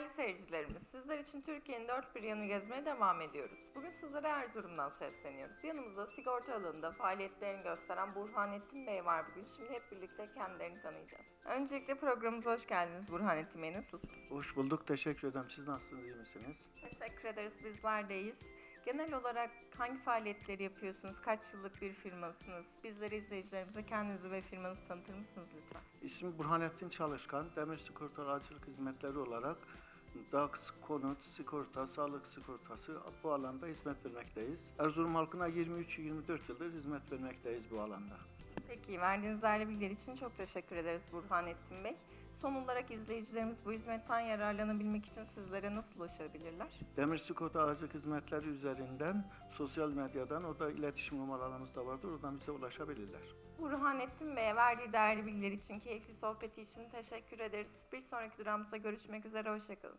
Değerli seyircilerimiz, sizler için Türkiye'nin dört bir yanı gezmeye devam ediyoruz. Bugün sizlere Erzurum'dan sesleniyoruz. Yanımızda sigorta alanında faaliyetlerini gösteren Burhanettin Bey var bugün. Şimdi hep birlikte kendilerini tanıyacağız. Öncelikle programımıza hoş geldiniz Burhanettin Bey. Nasılsınız? Hoş bulduk. Teşekkür ederim. Siz nasılsınız? iyi misiniz? Teşekkür ederiz. Bizler deyiz. Genel olarak hangi faaliyetleri yapıyorsunuz? Kaç yıllık bir firmasınız? Bizleri izleyicilerimize kendinizi ve firmanızı tanıtır mısınız lütfen? İsmim Burhanettin Çalışkan. Demir Sigorta Aracılık Hizmetleri olarak DAX, konut, sigorta, sağlık sigortası bu alanda hizmet vermekteyiz. Erzurum halkına 23-24 yıldır hizmet vermekteyiz bu alanda. Peki, verdiğiniz değerli bilgiler için çok teşekkür ederiz Burhanettin Bey. Son olarak izleyicilerimiz bu hizmetten yararlanabilmek için sizlere nasıl ulaşabilirler? Demir Sigorta Aracılık Hizmetleri üzerinden sosyal medyadan orada iletişim numaralarımız da vardır. Oradan bize ulaşabilirler. Burhanettin Bey'e verdiği değerli bilgiler için, keyifli sohbeti için teşekkür ederiz. Bir sonraki durağımızda görüşmek üzere, hoşçakalın.